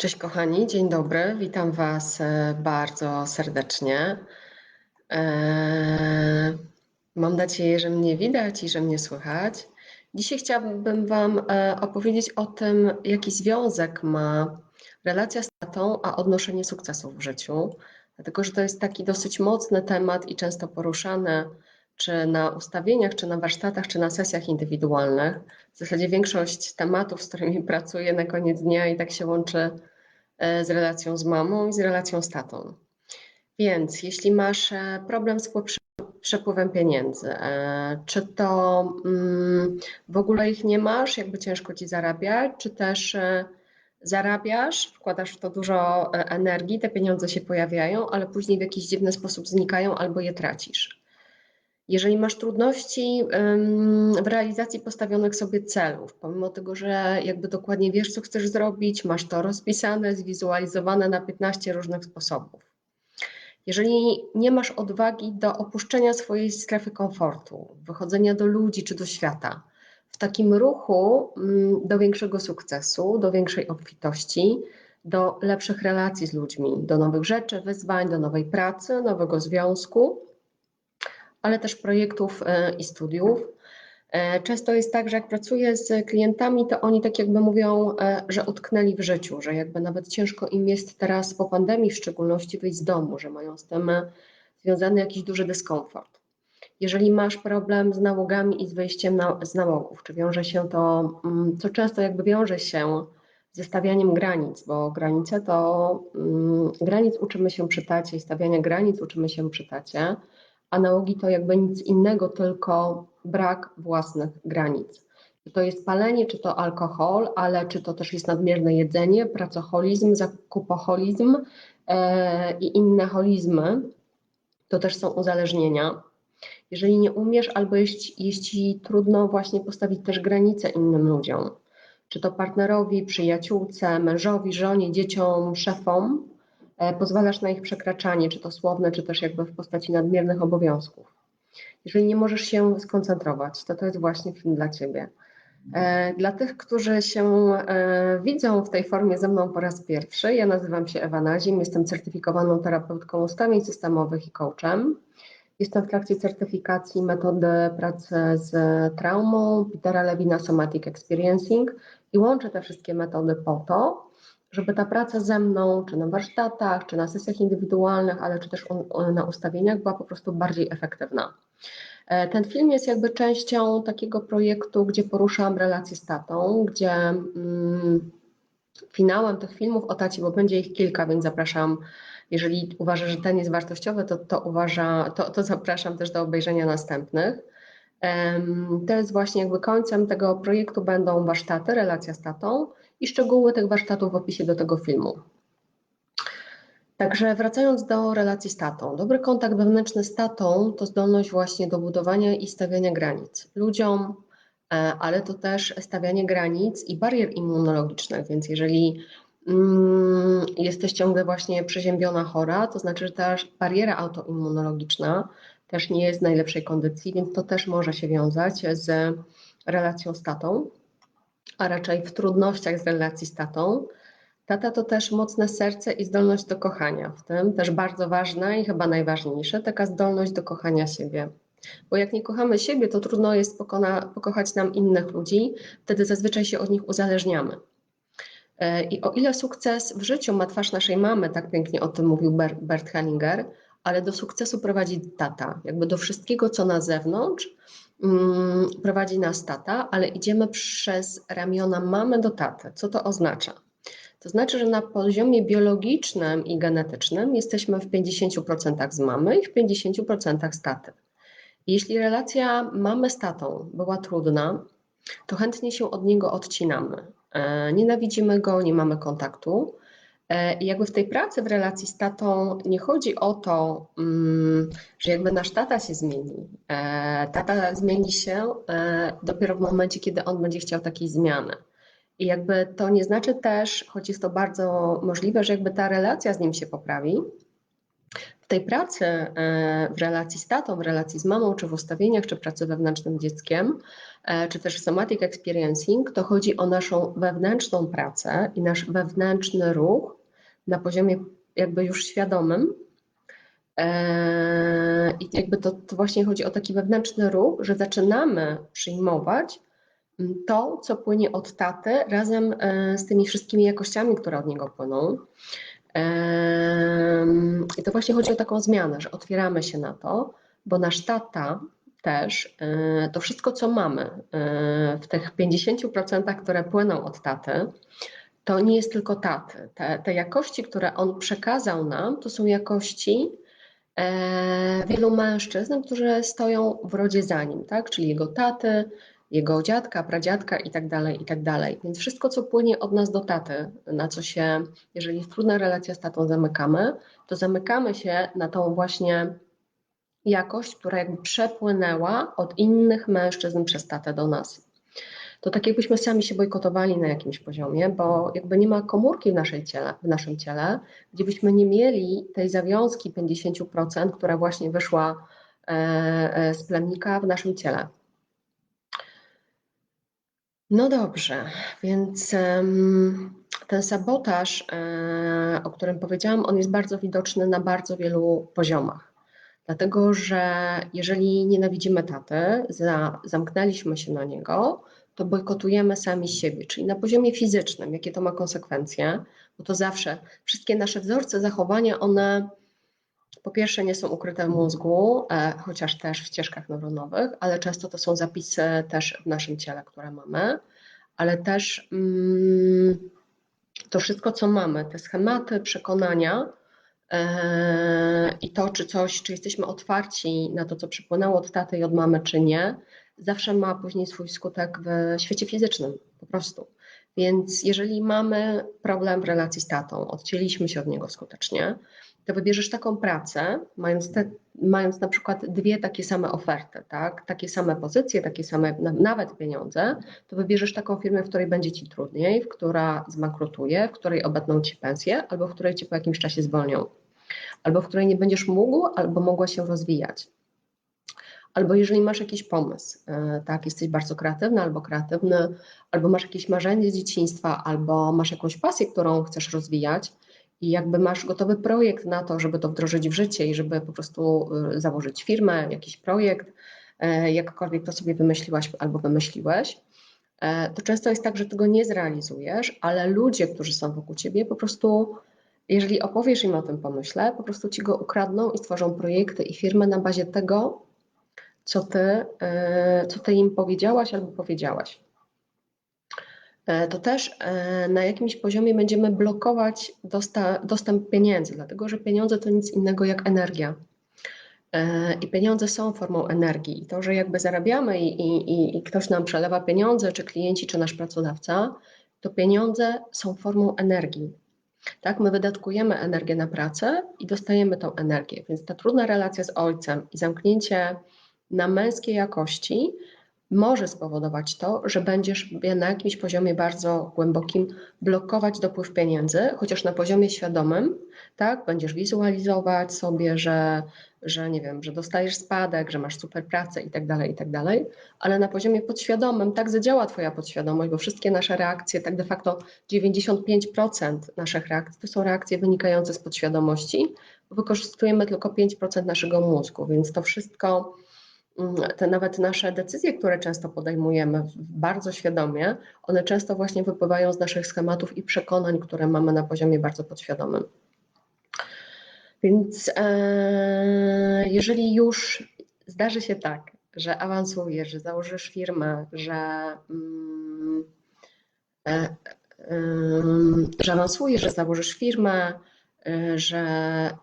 Cześć kochani, dzień dobry. Witam Was e, bardzo serdecznie. E, mam nadzieję, że mnie widać i że mnie słychać. Dzisiaj chciałabym Wam e, opowiedzieć o tym, jaki związek ma relacja z tatą, a odnoszenie sukcesów w życiu. Dlatego, że to jest taki dosyć mocny temat i często poruszany czy na ustawieniach, czy na warsztatach, czy na sesjach indywidualnych. W zasadzie większość tematów, z którymi pracuję na koniec dnia i tak się łączy E, z relacją z mamą i z relacją z tatą. Więc jeśli masz e, problem z przepływem pieniędzy, e, czy to mm, w ogóle ich nie masz, jakby ciężko ci zarabiać, czy też zarabiasz, wkładasz w to dużo energii, te pieniądze się pojawiają, ale później w jakiś dziwny sposób znikają albo je tracisz. Jeżeli masz trudności w realizacji postawionych sobie celów, pomimo tego, że jakby dokładnie wiesz, co chcesz zrobić, masz to rozpisane, zwizualizowane na 15 różnych sposobów. Jeżeli nie masz odwagi do opuszczenia swojej strefy komfortu, wychodzenia do ludzi czy do świata, w takim ruchu do większego sukcesu, do większej obfitości, do lepszych relacji z ludźmi, do nowych rzeczy, wyzwań, do nowej pracy, nowego związku, ale też projektów e, i studiów. E, często jest tak, że jak pracuję z klientami, to oni tak jakby mówią, e, że utknęli w życiu, że jakby nawet ciężko im jest teraz po pandemii w szczególności wyjść z domu, że mają z tym związany jakiś duży dyskomfort. Jeżeli masz problem z nałogami i z wyjściem na, z nałogów, czy wiąże się to, mm, co często jakby wiąże się ze stawianiem granic, bo granice to, mm, granic uczymy się przy tacie i stawiania granic uczymy się przy tacie, Analogi to jakby nic innego, tylko brak własnych granic. Czy to jest palenie, czy to alkohol, ale czy to też jest nadmierne jedzenie, pracoholizm, zakupoholizm e, i inne holizmy, to też są uzależnienia. Jeżeli nie umiesz, albo jest ci trudno właśnie postawić też granice innym ludziom, czy to partnerowi, przyjaciółce, mężowi, żonie, dzieciom, szefom, pozwalasz na ich przekraczanie, czy to słowne, czy też jakby w postaci nadmiernych obowiązków. Jeżeli nie możesz się skoncentrować, to to jest właśnie film dla Ciebie. E, dla tych, którzy się e, widzą w tej formie ze mną po raz pierwszy, ja nazywam się Ewa Nazim, jestem certyfikowaną terapeutką ustawień systemowych i coachem. Jestem w trakcie certyfikacji metody pracy z traumą Petera Lewina Somatic Experiencing i łączę te wszystkie metody po to, żeby ta praca ze mną, czy na warsztatach, czy na sesjach indywidualnych, ale czy też na ustawieniach była po prostu bardziej efektywna. E, ten film jest jakby częścią takiego projektu, gdzie poruszam relacje z tatą, gdzie mm, finałem tych filmów o tacie, bo będzie ich kilka, więc zapraszam, jeżeli uważa, że ten jest wartościowy, to, to, uważa, to, to zapraszam też do obejrzenia następnych. To jest właśnie jakby końcem tego projektu będą warsztaty, relacja z tatą, i szczegóły tych warsztatów w opisie do tego filmu. Także wracając do relacji z tatą. Dobry kontakt wewnętrzny z tatą to zdolność właśnie do budowania i stawiania granic ludziom, e, ale to też stawianie granic i barier immunologicznych, więc jeżeli mm, jesteś ciągle właśnie przeziębiona, chora, to znaczy, że ta bariera autoimmunologiczna też nie jest w najlepszej kondycji, więc to też może się wiązać z relacją z tatą a raczej w trudnościach z relacji z tatą. Tata to też mocne serce i zdolność do kochania, w tym też bardzo ważna i chyba najważniejsze, taka zdolność do kochania siebie. Bo jak nie kochamy siebie, to trudno jest pokona, pokochać nam innych ludzi, wtedy zazwyczaj się od nich uzależniamy. E, I o ile sukces w życiu ma twarz naszej mamy, tak pięknie o tym mówił Bert Hellinger, ale do sukcesu prowadzi tata. Jakby do wszystkiego, co na zewnątrz, prowadzi nas tata, ale idziemy przez ramiona mamy do taty. Co to oznacza? To znaczy, że na poziomie biologicznym i genetycznym jesteśmy w 50% z mamy i w 50% z taty. Jeśli relacja mamy z tatą była trudna, to chętnie się od niego odcinamy. E, nienawidzimy go, nie mamy kontaktu, I jakby w tej pracy w relacji z tatą nie chodzi o to, mm, że jakby nasz tata się zmieni. E, tata zmieni się e, dopiero w momencie, kiedy on będzie chciał takiej zmiany. I jakby to nie znaczy też, choć jest to bardzo możliwe, że jakby ta relacja z nim się poprawi, tej pracy e, w relacji z tatą, w relacji z mamą, czy w ustawieniach, czy pracy wewnętrznym dzieckiem, e, czy też w somatic experiencing, to chodzi o naszą wewnętrzną pracę i nasz wewnętrzny ruch na poziomie jakby już świadomym. E, I jakby to, to właśnie chodzi o taki wewnętrzny ruch, że zaczynamy przyjmować to, co płynie od taty, razem z tymi wszystkimi jakościami, które od niego płyną. I to właśnie chodzi o taką zmianę, że otwieramy się na to, bo nasz tata też, e, to wszystko, co mamy e, w tych 50%, które płyną od taty, to nie jest tylko taty. Te, te jakości, które on przekazał nam, to są jakości e, wielu mężczyzn, którzy stoją w rodzie za nim, tak? czyli jego taty, jego dziadka, pradziadka i tak dalej, i tak. Więc wszystko, co płynie od nas do taty, na co się, jeżeli jest trudna relacja z tatą, zamykamy, to zamykamy się na tą właśnie jakość, która jakby przepłynęła od innych mężczyzn przez tatę do nas. To tak jakbyśmy sami się bojkotowali na jakimś poziomie, bo jakby nie ma komórki w, naszej ciele, w naszym ciele, gdzie byśmy nie mieli tej zawiązki 50%, która właśnie wyszła e, e, z plemnika w naszym ciele. No dobrze, więc ten sabotaż, e, o którym powiedziałam, on jest bardzo widoczny na bardzo wielu poziomach. Dlatego, że jeżeli nienawidzimy taty, za, zamknęliśmy się na niego, to bojkotujemy sami siebie, czyli na poziomie fizycznym, jakie to ma konsekwencje, bo to zawsze wszystkie nasze wzorce zachowania, one po pierwsze nie są ukryte w mózgu, e, chociaż też w ścieżkach neuronowych, ale często to są zapisy też w naszym ciele, które mamy, ale też mm, to wszystko, co mamy, te schematy, przekonania e, i to, czy coś, czy jesteśmy otwarci na to, co przypłynęło od taty i od mamy, czy nie, zawsze ma później swój skutek w świecie fizycznym, po prostu. Więc jeżeli mamy problem w relacji z tatą, odcięliśmy się od niego skutecznie, to wybierzesz taką pracę, mając, te, mając na przykład dwie takie same oferty, tak? takie same pozycje, takie same nawet pieniądze, to wybierzesz taką firmę, w której będzie ci trudniej, w która zbankrutuje, w której obetną ci pensję, albo w której cię po jakimś czasie zwolnią, albo w której nie będziesz mógł, albo mogła się rozwijać. Albo jeżeli masz jakiś pomysł, e, tak, jesteś bardzo kreatywny albo kreatywny, albo masz jakieś marzenie z dzieciństwa, albo masz jakąś pasję, którą chcesz rozwijać, i jakby masz gotowy projekt na to, żeby to wdrożyć w życie i żeby po prostu y, założyć firmę, jakiś projekt, e, jakkolwiek to sobie wymyśliłaś albo wymyśliłeś, e, to często jest tak, że tego nie zrealizujesz, ale ludzie, którzy są wokół ciebie, po prostu, jeżeli opowiesz im o tym pomyśle, po prostu ci go ukradną i stworzą projekty i firmy na bazie tego, co ty, e, co ty im powiedziałaś albo powiedziałaś. E, to też e, na jakimś poziomie będziemy blokować dostęp pieniędzy, dlatego że pieniądze to nic innego jak energia. I pieniądze są formą energii. I to, że jakby zarabiamy i, i, i ktoś nam przelewa pieniądze, czy klienci, czy nasz pracodawca, to pieniądze są formą energii. Tak, my wydatkujemy energię na pracę i dostajemy tą energię. Więc ta trudna relacja z ojcem i zamknięcie na męskiej jakości może spowodować to, że będziesz na jakimś poziomie bardzo głębokim blokować dopływ pieniędzy, chociaż na poziomie świadomym, tak, będziesz wizualizować sobie, że, że nie wiem, że dostajesz spadek, że masz super pracę i tak dalej, i tak dalej, ale na poziomie podświadomym tak zadziała Twoja podświadomość, bo wszystkie nasze reakcje, tak de facto 95% naszych reakcji to są reakcje wynikające z podświadomości, wykorzystujemy tylko 5% naszego mózgu, więc to wszystko te nawet nasze decyzje, które często podejmujemy bardzo świadomie, one często właśnie wypływają z naszych schematów i przekonań, które mamy na poziomie bardzo podświadomym. Więc e, jeżeli już zdarzy się tak, że awansujesz, że założysz firmę, że, mm, e, e, że awansujesz, że założysz firmę, e, że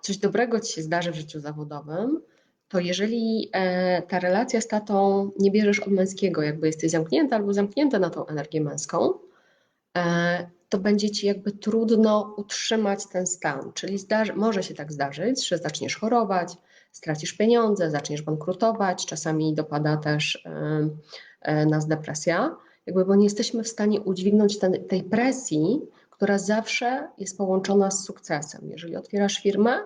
coś dobrego ci się zdarzy w życiu zawodowym, to jeżeli e, ta relacja z tatą nie bierzesz od męskiego, jakby jesteś zamknięta albo zamknięta na tą energię męską, e, to będzie ci jakby trudno utrzymać ten stan. Czyli zdarzy, może się tak zdarzyć, że zaczniesz chorować, stracisz pieniądze, zaczniesz bankrutować, czasami dopada też e, nas depresja, jakby bo nie jesteśmy w stanie udźwignąć ten, tej presji, która zawsze jest połączona z sukcesem. Jeżeli otwierasz firmę,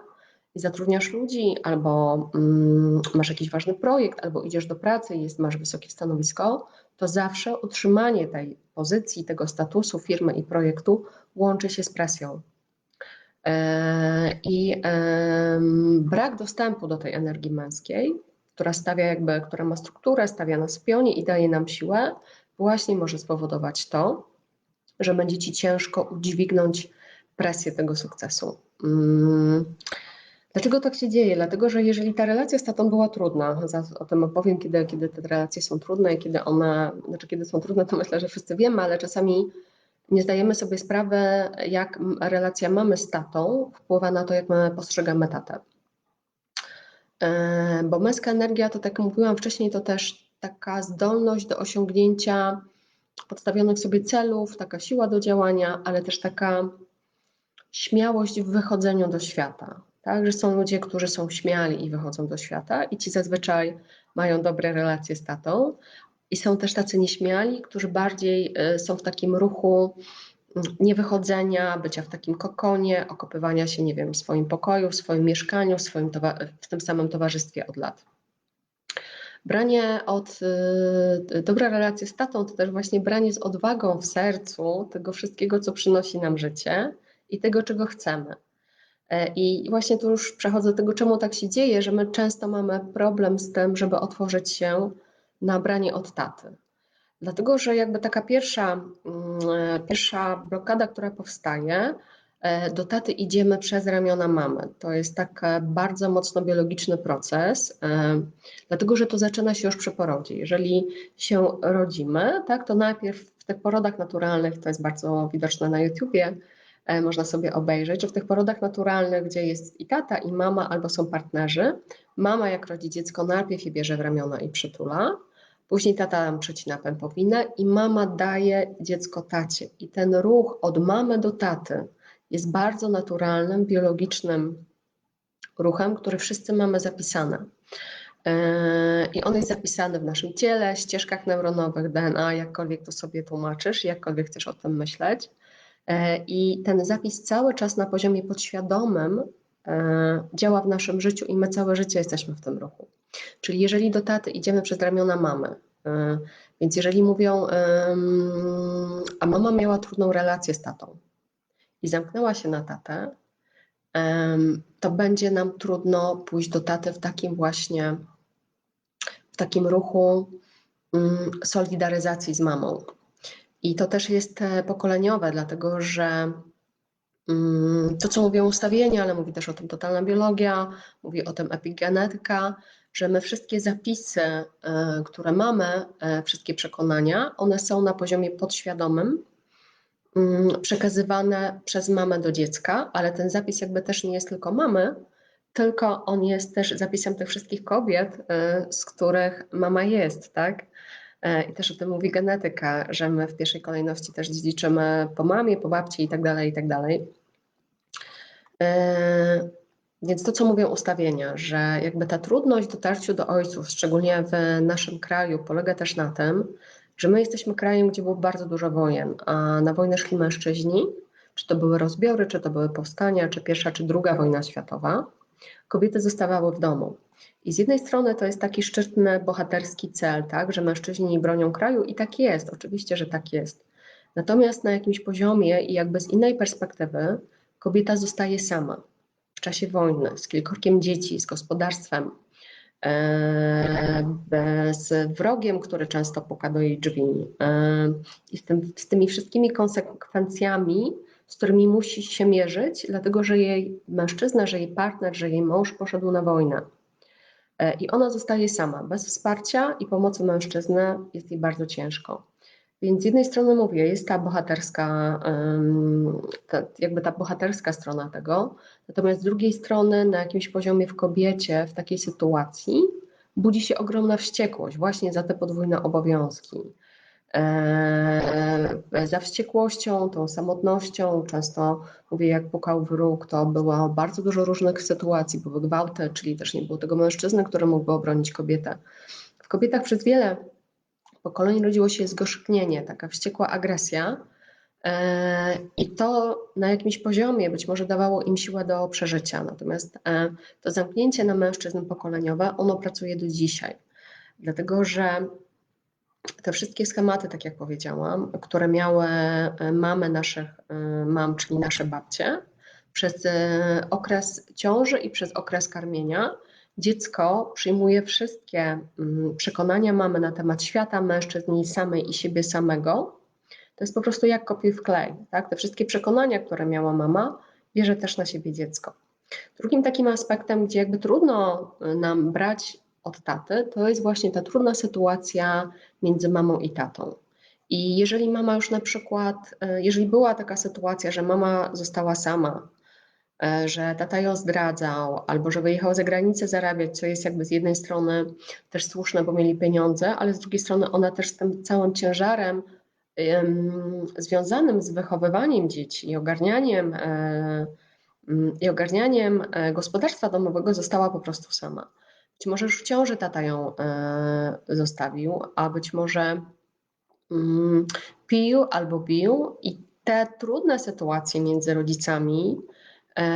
i zatrudniasz ludzi, albo mm, masz jakiś ważny projekt, albo idziesz do pracy i masz wysokie stanowisko, to zawsze utrzymanie tej pozycji, tego statusu firmy i projektu łączy się z presją. E, I brak dostępu do tej energii męskiej, która stawia jakby, która ma strukturę, stawia nas w pionie i daje nam siłę, właśnie może spowodować to, że będzie ci ciężko udźwignąć presję tego sukcesu. Mm. Dlaczego tak się dzieje? Dlatego, że jeżeli ta relacja z tatą była trudna, o tym opowiem, kiedy, kiedy te relacje są trudne i kiedy one, znaczy kiedy są trudne, to myślę, że wszyscy wiemy, ale czasami nie zdajemy sobie sprawy, jak relacja mamy z tatą wpływa na to, jak my postrzegamy tatę. E, bo męska energia, to tak jak mówiłam wcześniej, to też taka zdolność do osiągnięcia podstawionych sobie celów, taka siła do działania, ale też taka śmiałość w wychodzeniu do świata. Tak, że są ludzie, którzy są śmiali i wychodzą do świata i ci zazwyczaj mają dobre relacje z tatą. I są też tacy nieśmiali, którzy bardziej y, są w takim ruchu mm, niewychodzenia, bycia w takim kokonie, okopywania się, nie wiem, w swoim pokoju, w swoim mieszkaniu, w, swoim w tym samym towarzystwie od lat. Branie od, y, relacje z tatą to też właśnie branie z odwagą w sercu tego wszystkiego, co przynosi nam życie i tego, czego chcemy. E, I właśnie tu już przechodzę do tego, czemu tak się dzieje, że my często mamy problem z tym, żeby otworzyć się na branie od taty. Dlatego, że jakby taka pierwsza, mm, e, pierwsza blokada, która powstaje, e, do taty idziemy przez ramiona mamy. To jest taki bardzo mocno biologiczny proces, dlatego że to zaczyna się już przy porodzie. Jeżeli się rodzimy, tak, to najpierw w tych porodach naturalnych, to jest bardzo widoczne na YouTubie, można sobie obejrzeć, że w tych porodach naturalnych, gdzie jest i tata, i mama, albo są partnerzy, mama jak rodzi dziecko najpierw je bierze w ramiona i przytula, później tata przecina pępowinę i mama daje dziecko tacie. I ten ruch od mamy do taty jest bardzo naturalnym, biologicznym ruchem, który wszyscy mamy zapisane. E, I on jest zapisany w naszym ciele, ścieżkach neuronowych, DNA, jakkolwiek to sobie tłumaczysz, jakkolwiek chcesz o tym myśleć. E, I ten zapis cały czas na poziomie podświadomym e, działa w naszym życiu i my całe życie jesteśmy w tym ruchu. Czyli jeżeli do taty idziemy przez ramiona mamy, e, więc jeżeli mówią, a mama miała trudną relację z tatą i zamknęła się na tatę, to będzie nam trudno pójść do taty w takim właśnie, w takim ruchu mm, solidaryzacji z mamą. I to też jest e, pokoleniowe, dlatego że mm, to, co mówią ustawienia, ale mówi też o tym totalna biologia, mówi o tym epigenetyka, że my wszystkie zapisy, e, które mamy, e, wszystkie przekonania, one są na poziomie podświadomym, mm, przekazywane przez mamę do dziecka, ale ten zapis jakby też nie jest tylko mamy, tylko on jest też zapisem tych wszystkich kobiet, z których mama jest, tak? E, I też o tym mówi genetyka, że my w pierwszej kolejności też dziedziczymy po mamie, po babci i tak dalej, i tak dalej. E, więc to, co mówią ustawienia, że jakby ta trudność w dotarciu do ojców, szczególnie w naszym kraju, polega też na tym, że my jesteśmy krajem, gdzie było bardzo dużo wojen, a na wojnę szli mężczyźni, czy to były rozbiory, czy to były powstania, czy pierwsza, czy druga wojna światowa. Kobiety zostawały w domu. I z jednej strony to jest taki szczytny, bohaterski cel, tak, że mężczyźni bronią kraju i tak jest, oczywiście, że tak jest. Natomiast na jakimś poziomie i jakby z innej perspektywy kobieta zostaje sama w czasie wojny, z kilkorkiem dzieci, z gospodarstwem, e, z wrogiem, który często puka do jej drzwi e, i z, tym, z tymi wszystkimi konsekwencjami, z którymi musi się mierzyć, dlatego że jej mężczyzna, że jej partner, że jej mąż poszedł na wojnę. E, I ona zostaje sama, bez wsparcia i pomocy mężczyzny jest jej bardzo ciężko. Więc z jednej strony mówię, jest ta bohaterska, jakby ta bohaterska strona tego, natomiast z drugiej strony na jakimś poziomie w kobiecie w takiej sytuacji budzi się ogromna wściekłość właśnie za te podwójne obowiązki. E, za wściekłością, tą samotnością. Często mówię, jak pukał wróg, to było bardzo dużo różnych sytuacji. Były gwałty, czyli też nie było tego mężczyzny, który mógłby obronić kobietę. W kobietach przez wiele pokoleń rodziło się zgorzknienie, taka wściekła agresja, E, I to na jakimś poziomie być może dawało im siłę do przeżycia. Natomiast e, to zamknięcie na mężczyzn pokoleniowe, ono pracuje do dzisiaj. Dlatego, że te wszystkie schematy, tak jak powiedziałam, które miały e, mamy naszych mam, czyli nasze babcie, przez okres ciąży i przez okres karmienia, dziecko przyjmuje wszystkie mm, przekonania mamy na temat świata, mężczyzn i samej i siebie samego to jest po prostu jak kopiuj w klej. Tak? Te wszystkie przekonania, które miała mama, bierze też na siebie dziecko. Drugim takim aspektem, gdzie jakby trudno nam brać od taty, to jest właśnie ta trudna sytuacja między mamą i tatą. I jeżeli mama już na przykład, y, jeżeli była taka sytuacja, że mama została sama, y, że tata ją zdradzał, albo że wyjechał za granicę zarabiać, co jest jakby z jednej strony też słuszne, bo mieli pieniądze, ale z drugiej strony ona też z tym całym ciężarem związanym z wychowywaniem dzieci i ogarnianiem, e, mm, i ogarnianiem e, gospodarstwa domowego została po prostu sama. Być może już w ciąży tata ją e, zostawił, a być może mm, pił albo bił i te trudne sytuacje między rodzicami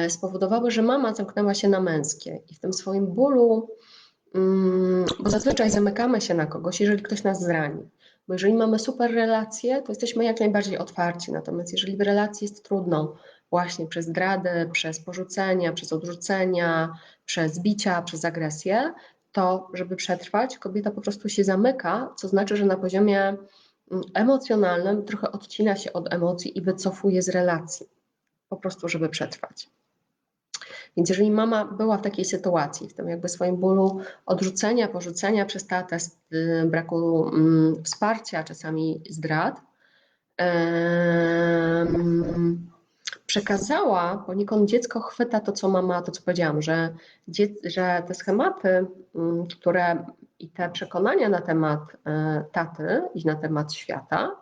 spowodowały, że mama zamknęła się na męskie i w tym swoim bólu, mm, bo zazwyczaj zamykamy się na kogoś, jeżeli ktoś nas zrani. Bo jeżeli mamy super relacje, to jesteśmy jak najbardziej otwarci. Natomiast jeżeli w relacji jest trudno, właśnie przez zdradę, przez porzucenia, przez odrzucenia, przez bicia, przez agresję, to żeby przetrwać, kobieta po prostu się zamyka, co znaczy, że na poziomie mm, emocjonalnym trochę odcina się od emocji i wycofuje z relacji, po prostu, żeby przetrwać. Więc jeżeli mama była w takiej sytuacji, w tym jakby swoim bólu odrzucenia, porzucenia przez tatę, y, braku mm, wsparcia, czasami zdrad, przekazała, poniekąd dziecko chwyta to, co mama, to co powiedziałam, że, że te schematy, mm, które i te przekonania na temat e, taty i na temat świata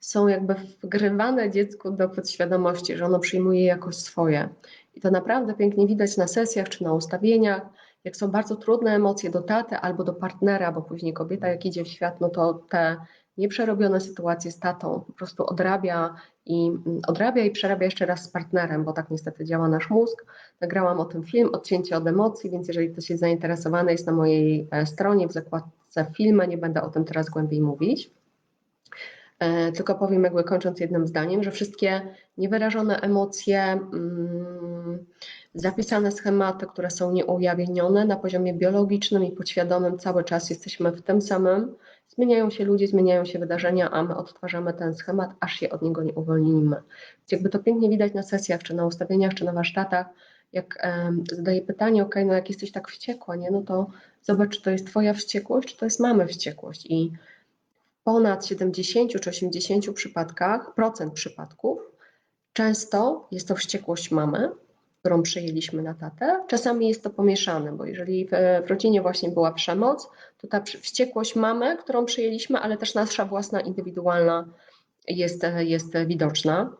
są jakby wgrywane dziecku do podświadomości, że ono przyjmuje je jako swoje. I to naprawdę pięknie widać na sesjach czy na ustawieniach, jak są bardzo trudne emocje do taty albo do partnera, bo później kobieta jak idzie w świat, no to te nieprzerobione sytuacje z tatą po prostu odrabia i mm, odrabia i przerabia jeszcze raz z partnerem, bo tak niestety działa nasz mózg. Nagrałam o tym film, odcięcie od emocji, więc jeżeli ktoś jest zainteresowany, jest na mojej e, stronie w zakładce filmy, nie będę o tym teraz głębiej mówić. E, tylko powiem, jakby kończąc jednym zdaniem, że wszystkie niewyrażone emocje, mm, zapisane schematy, które są nieujawnione na poziomie biologicznym i podświadomym, cały czas jesteśmy w tym samym. Zmieniają się ludzie, zmieniają się wydarzenia, a my odtwarzamy ten schemat, aż się od niego nie uwolnimy. Więc jakby to pięknie widać na sesjach, czy na ustawieniach, czy na warsztatach, jak um, zadaję pytanie, ok, no jak jesteś tak wściekła, nie, no to zobacz, czy to jest twoja wściekłość, czy to jest mamy wściekłość i ponad 70 czy 80 przypadkach, procent przypadków, często jest to wściekłość mamy, którą przejęliśmy na tatę. Czasami jest to pomieszane, bo jeżeli w, rodzinie właśnie była przemoc, to ta wściekłość mamy, którą przejęliśmy, ale też nasza własna, indywidualna jest, jest widoczna.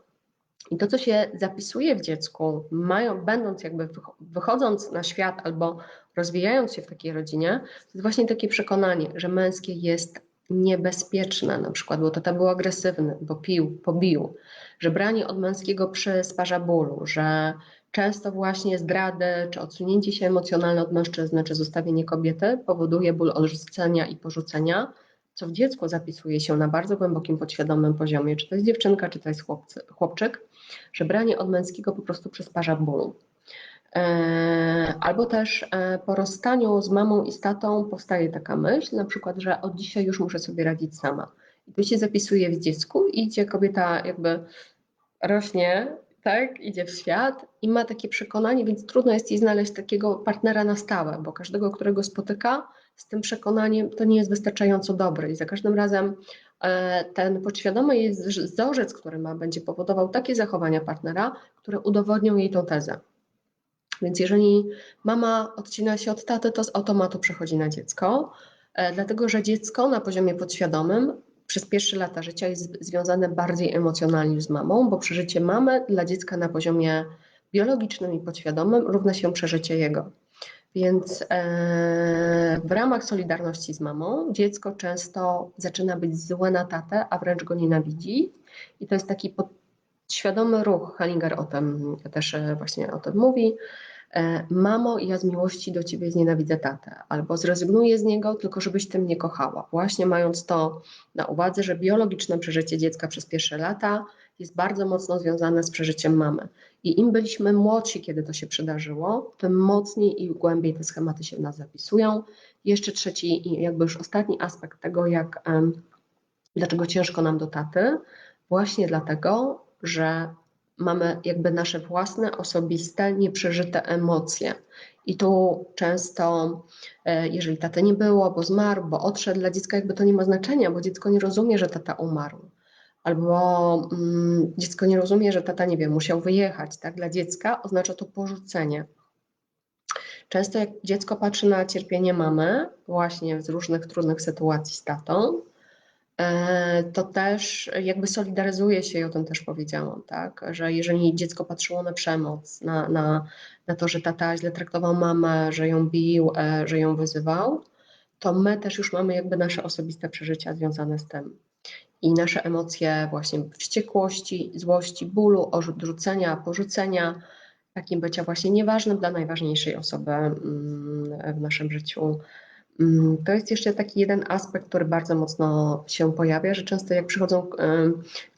I to, co się zapisuje w dziecku, mają, będąc jakby wychodząc na świat albo rozwijając się w takiej rodzinie, to jest właśnie takie przekonanie, że męskie jest niebezpieczne, na przykład, bo tata był agresywny, bo pił, pobił, że branie od męskiego przysparza bólu, że często właśnie zdrady, czy odsunięcie się emocjonalne od mężczyzny, czy zostawienie kobiety powoduje ból odrzucenia i porzucenia, co w dziecku zapisuje się na bardzo głębokim, podświadomym poziomie, czy to jest dziewczynka, czy to jest chłopcy, chłopczyk, że branie od męskiego po prostu przysparza bólu. E, albo też e, po rozstaniu z mamą i z tatą powstaje taka myśl, na przykład, że od dzisiaj już muszę sobie radzić sama. I to się zapisuje w dziecku, idzie kobieta jakby rośnie, tak, idzie w świat i ma takie przekonanie, więc trudno jest jej znaleźć takiego partnera na stałe, bo każdego, którego spotyka z tym przekonaniem, to nie jest wystarczająco dobry i za każdym razem e, ten podświadomy jest wzorzec, który ma, będzie powodował takie zachowania partnera, które udowodnią jej tą tezę. Więc jeżeli mama odcina się od taty, to z automatu przechodzi na dziecko, e, dlatego że dziecko na poziomie podświadomym przez pierwsze lata życia jest związane bardziej emocjonalnie z mamą, bo przeżycie mamy dla dziecka na poziomie biologicznym i podświadomym równa się przeżycie jego. Więc e, w ramach solidarności z mamą dziecko często zaczyna być złe na tatę, a wręcz go nienawidzi. I to jest taki świadomy ruch, Hellinger o tym też e, właśnie o tym mówi. E, Mamo, ja z miłości do ciebie znienawidzę tatę, albo zrezygnuję z niego, tylko żebyś ty mnie kochała. Właśnie mając to na uwadze, że biologiczne przeżycie dziecka przez pierwsze lata jest bardzo mocno związane z przeżyciem mamy. I im byliśmy młodsi, kiedy to się przydarzyło, tym mocniej i głębiej te schematy się w nas zapisują. Jeszcze trzeci i jakby już ostatni aspekt tego, jak, dlaczego ciężko nam do taty, właśnie dlatego, że mamy jakby nasze własne, osobiste, nieprzeżyte emocje. I tu często, e, jeżeli taty nie było, bo zmarł, bo odszedł, dla dziecka jakby to nie ma znaczenia, bo dziecko nie rozumie, że tata umarł. Albo mm, dziecko nie rozumie, że tata, nie wiem, musiał wyjechać. Tak? Dla dziecka oznacza to porzucenie. Często jak dziecko patrzy na cierpienie mamy, właśnie z różnych trudnych sytuacji z tatą, to też jakby solidaryzuje się, i o tym też powiedziałam, tak? że jeżeli dziecko patrzyło na przemoc, na, na, na to, że tata źle traktował mamę, że ją bił, e, że ją wyzywał, to my też już mamy jakby nasze osobiste przeżycia związane z tym. I nasze emocje właśnie wściekłości, złości, bólu, odrzucenia, porzucenia, takim bycia właśnie nieważnym dla najważniejszej osoby mm, w naszym życiu. Mm, To jest jeszcze taki jeden aspekt, który bardzo mocno się pojawia, że często jak przychodzą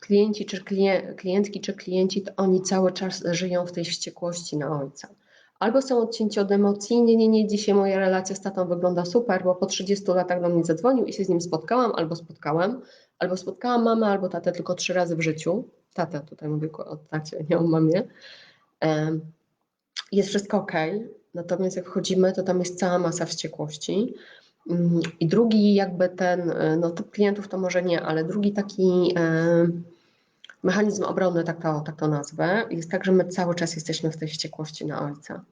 klienci czy klien- klientki czy klienci, to oni cały czas żyją w tej wściekłości na ojca. Albo są odcięci od emocji, nie, nie, nie, dzisiaj moja relacja z tatą wygląda super, bo po 30 latach do mnie zadzwonił i się z nim spotkałam, albo spotkałem, albo spotkałam mamę, albo tatę tylko trzy razy w życiu. Tatę, tutaj mówię o tacie, nie o mamie. Jest wszystko ok, natomiast jak wchodzimy, to tam jest cała masa wściekłości. Mm, I drugi jakby ten, e, no typ klientów to może nie, ale drugi taki e, mechanizm obrony, tak to, tak to nazwę, jest tak, że my cały czas jesteśmy w tej wściekłości na ojca.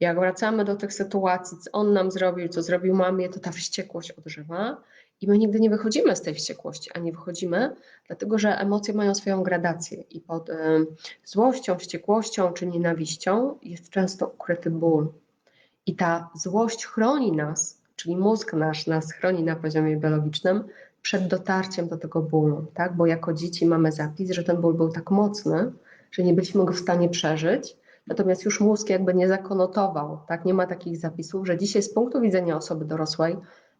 Jak wracamy do tych sytuacji, co on nam zrobił, co zrobił mamie, to ta wściekłość odżywa i my nigdy nie wychodzimy z tej wściekłości, a nie wychodzimy, dlatego że emocje mają swoją gradację i pod y, złością, wściekłością czy nienawiścią jest często ukryty ból. I ta złość chroni nas, czyli mózg nasz nas chroni na poziomie biologicznym przed dotarciem do tego bólu, tak? Bo jako dzieci mamy zapis, że ten ból był tak mocny, że nie byliśmy go w stanie przeżyć, natomiast już mózg jakby nie zakonotował, tak? Nie ma takich zapisów, że dzisiaj z punktu widzenia osoby dorosłej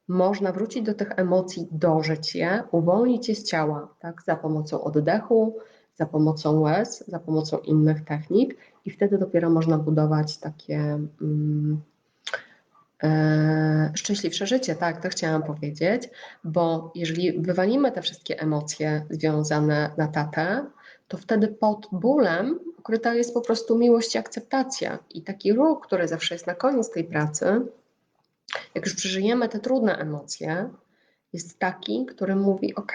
można wrócić do tych emocji, dożyć je, uwolnić je z ciała, tak? Za pomocą oddechu, za pomocą łez, za pomocą innych technik i wtedy dopiero można budować takie mm, e, szczęśliwsze życie, tak, to chciałam powiedzieć, bo jeżeli wywalimy te wszystkie emocje związane na tatę, to wtedy pod bólem ukryta jest po prostu miłość i akceptacja. I taki ruch, który zawsze jest na koniec tej pracy, jak już przeżyjemy te trudne emocje, jest taki, który mówi: OK,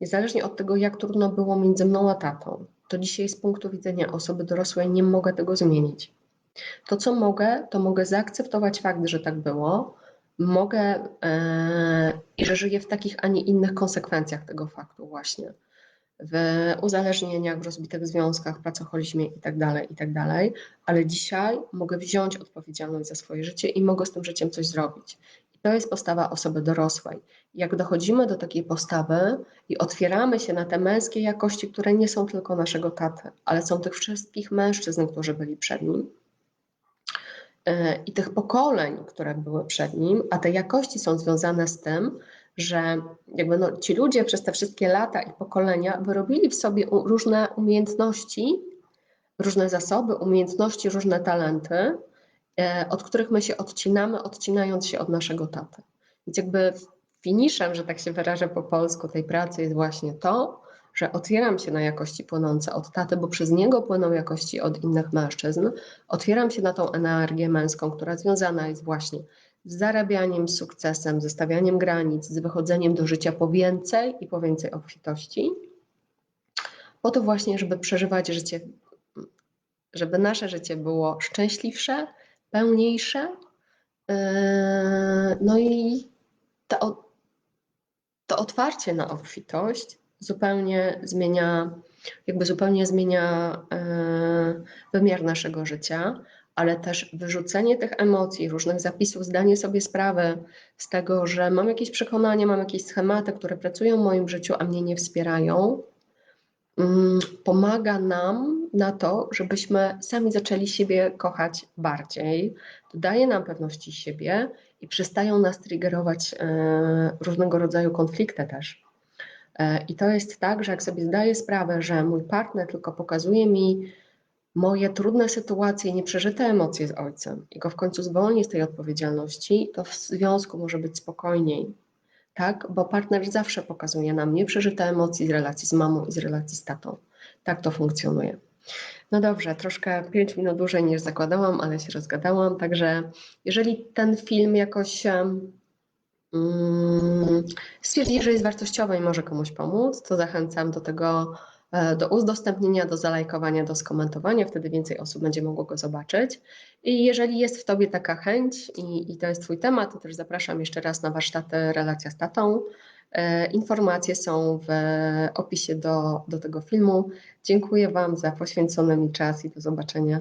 niezależnie od tego, jak trudno było między mną a tatą, to dzisiaj z punktu widzenia osoby dorosłej nie mogę tego zmienić. To, co mogę, to mogę zaakceptować fakt, że tak było, mogę e, i że żyję w takich, a nie innych konsekwencjach tego faktu, właśnie. W uzależnieniach, w rozbitych związkach, pracoholizmie itd., itd., ale dzisiaj mogę wziąć odpowiedzialność za swoje życie i mogę z tym życiem coś zrobić. I to jest postawa osoby dorosłej. Jak dochodzimy do takiej postawy i otwieramy się na te męskie jakości, które nie są tylko naszego taty, ale są tych wszystkich mężczyzn, którzy byli przed nim, e, i tych pokoleń, które były przed nim, a te jakości są związane z tym, że jakby no, ci ludzie przez te wszystkie lata i pokolenia wyrobili w sobie różne umiejętności, różne zasoby, umiejętności, różne talenty, e, od których my się odcinamy, odcinając się od naszego taty. Więc jakby finiszem, że tak się wyrażę po polsku, tej pracy jest właśnie to, że otwieram się na jakości płynące od taty, bo przez niego płyną jakości od innych mężczyzn. Otwieram się na tą energię męską, która związana jest właśnie z zarabianiem, z sukcesem, ze stawianiem granic, z wychodzeniem do życia po więcej i po więcej obfitości. Po to właśnie, żeby przeżywać życie, żeby nasze życie było szczęśliwsze, pełniejsze. Yy, No i to, to otwarcie na obfitość zupełnie zmienia, jakby zupełnie zmienia e, wymiar naszego życia, ale też wyrzucenie tych emocji, różnych zapisów, zdanie sobie sprawy z tego, że mam jakieś przekonania, mam jakieś schematy, które pracują w moim życiu, a mnie nie wspierają, mm, pomaga nam na to, żebyśmy sami zaczęli siebie kochać bardziej, dodaje nam pewności siebie i przestają nas triggerować e, różnego rodzaju konflikty też. E, I to jest tak, że jak sobie zdaję sprawę, że mój partner tylko pokazuje mi moje trudne sytuacje, nieprzeżyte emocje z ojcem i go w końcu zwolni z tej odpowiedzialności, to w związku może być spokojniej. Tak, bo partner zawsze pokazuje nam nieprzeżyte emocje z relacji z mamą i z relacji z tatą. Tak to funkcjonuje. No dobrze, troszkę 5 minut dłużej niż zakładałam, ale się rozgadałam. Także jeżeli ten film jakoś um, stwierdzi, że jest wartościowy i może komuś pomóc, to zachęcam do tego, do udostępnienia, do zalajkowania, do skomentowania, wtedy więcej osób będzie mogło go zobaczyć. I jeżeli jest w Tobie taka chęć i, i to jest Twój temat, to też zapraszam jeszcze raz na warsztaty Relacja z Tatą. E, informacje są w opisie do, do tego filmu. Dziękuję Wam za poświęcony mi czas i do zobaczenia.